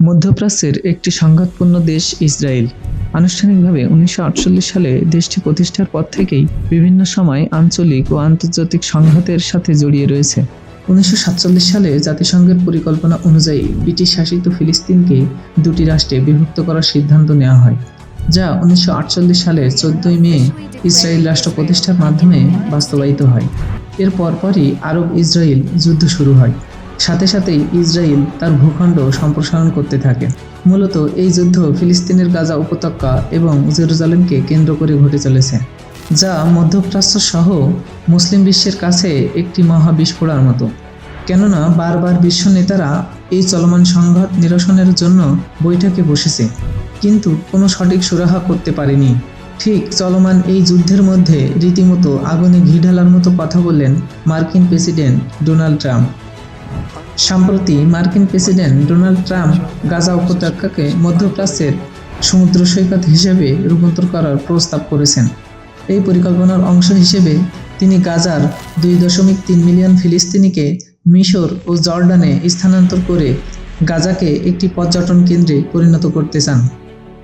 মধ্যপ্রাচ্যের একটি সংঘাতপূর্ণ দেশ ইসরায়েল। আনুষ্ঠানিকভাবে উনিশশো আটচল্লিশ সালে দেশটি প্রতিষ্ঠার পর থেকেই বিভিন্ন সময় আঞ্চলিক ও আন্তর্জাতিক সংঘাতের সাথে জড়িয়ে রয়েছে। উনিশশো সাতচল্লিশ সালে জাতিসংঘের পরিকল্পনা অনুযায়ী ব্রিটিশ শাসিত ফিলিস্তিনকে দুটি রাষ্ট্রে বিভক্ত করার সিদ্ধান্ত নেওয়া হয়, যা উনিশশো আটচল্লিশ সালে চোদ্দই মে ইসরায়েল রাষ্ট্র প্রতিষ্ঠার মাধ্যমে বাস্তবায়িত হয়। এর পরপরই আরব ইসরায়েল যুদ্ধ শুরু হয়। সাথে সাথেই ইসরায়েল তার ভূখণ্ড সম্প্রসারণ করতে থাকে। মূলত এই যুদ্ধ ফিলিস্তিনের গাজা উপত্যকা এবং জেরুজালেমকে কেন্দ্র করে ঘটে চলেছে, যা মধ্যপ্রাচ্য সহ মুসলিম বিশ্বের কাছে একটি মহা বিস্ফোরার মতো। কেননা বারবার বিশ্ব নেতারা এই চলমান সংঘাত নিরসনের জন্য বৈঠকে বসেছে, কিন্তু কোনো সঠিক সুরাহা করতে পারেনি। ঠিক চলমান এই যুদ্ধের মধ্যে রীতিমতো আগুনে ঘি ঢালার মতো কথা বললেন মার্কিন প্রেসিডেন্ট ডোনাল্ড ট্রাম্প। সম্প্রতি মার্কিন প্রেসিডেন্ট ডোনাল্ড ট্রাম্প গাজা উপত্যকাকে মধ্যপ্রাচ্যের সমুদ্র সৈকত হিসেবে রূপান্তর করার প্রস্তাব করেছেন। এই পরিকল্পনার অংশ হিসেবে তিনি গাজার দুই দশমিক তিন মিলিয়ন ফিলিস্তিনিকে মিশর ও জর্ডানে স্থানান্তর করে গাজাকে একটি পর্যটন কেন্দ্রে পরিণত করতে চান।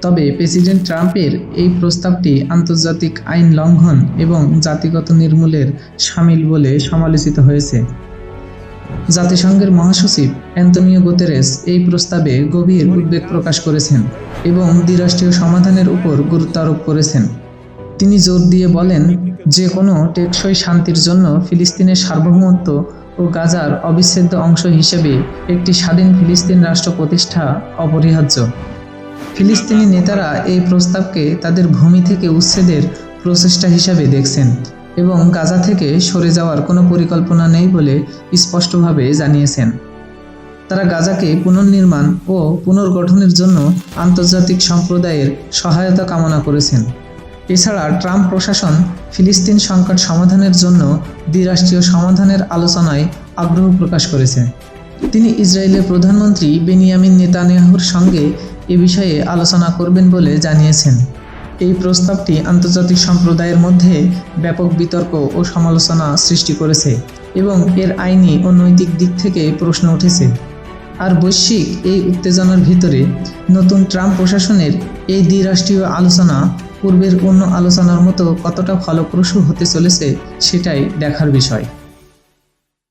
তবে প্রেসিডেন্ট ট্রাম্পের এই প্রস্তাবটি আন্তর্জাতিক আইন লঙ্ঘন এবং জাতিগত নির্মূলের সামিল বলে সমালোচিত হয়েছে। জাতিসংঘের মহাসচিব অ্যান্তনিও গুতেরেস এই প্রস্তাবে গভীর উদ্বেগ প্রকাশ করেছেন এবং দ্বিরাষ্ট্রীয় সমাধানের উপর গুরুত্ব আরোপ করেছেন। তিনি জোর দিয়ে বলেন, যে কোনো টেকসই শান্তির জন্য ফিলিস্তিনের সার্বভৌমত্ব ও গাজার অবিচ্ছেদ্য অংশ হিসেবে একটি স্বাধীন ফিলিস্তিন রাষ্ট্র প্রতিষ্ঠা অপরিহার্য। ফিলিস্তিনি নেতারা এই প্রস্তাবকে তাদের ভূমি থেকে উচ্ছেদের প্রচেষ্টা হিসাবে দেখছেন। এবং গাজা থেকে সরে যাওয়ার কোনো পরিকল্পনা নেই বলে স্পষ্টভাবে জানিয়েছেন। তারা গাজাকে পুনর্নির্মাণ ও পুনর্গঠনের জন্য আন্তর্জাতিক সম্প্রদায়ের সহায়তা কামনা করেছেন। এছাড়া ট্রাম্প প্রশাসন ফিলিস্তিন সংকট সমাধানের জন্য দ্বিরাষ্ট্রীয় সমাধানের আলোচনায় আগ্রহ প্রকাশ করেছে। তিনি ইসরায়েলের প্রধানমন্ত্রী বেনিয়ামিন নেতানিয়াহুর সঙ্গে এ বিষয়ে আলোচনা করবেন বলে জানিয়েছেন। এই প্রস্তাবটি আন্তর্জাতিক সম্প্রদায়ের মধ্যে ব্যাপক বিতর্ক ও সমালোচনা সৃষ্টি করেছে এবং এর আইনি ও নৈতিক দিক থেকে প্রশ্ন উঠেছে। আর বৈশ্বিক এই উত্তেজনার ভিতরে নতুন ট্রাম্প প্রশাসনের এই দ্বিরাষ্ট্রীয় আলোচনা পূর্বের অন্য আলোচনার মতো কতটা ফলপ্রসূ হতে চলেছে সেটাই দেখার বিষয়।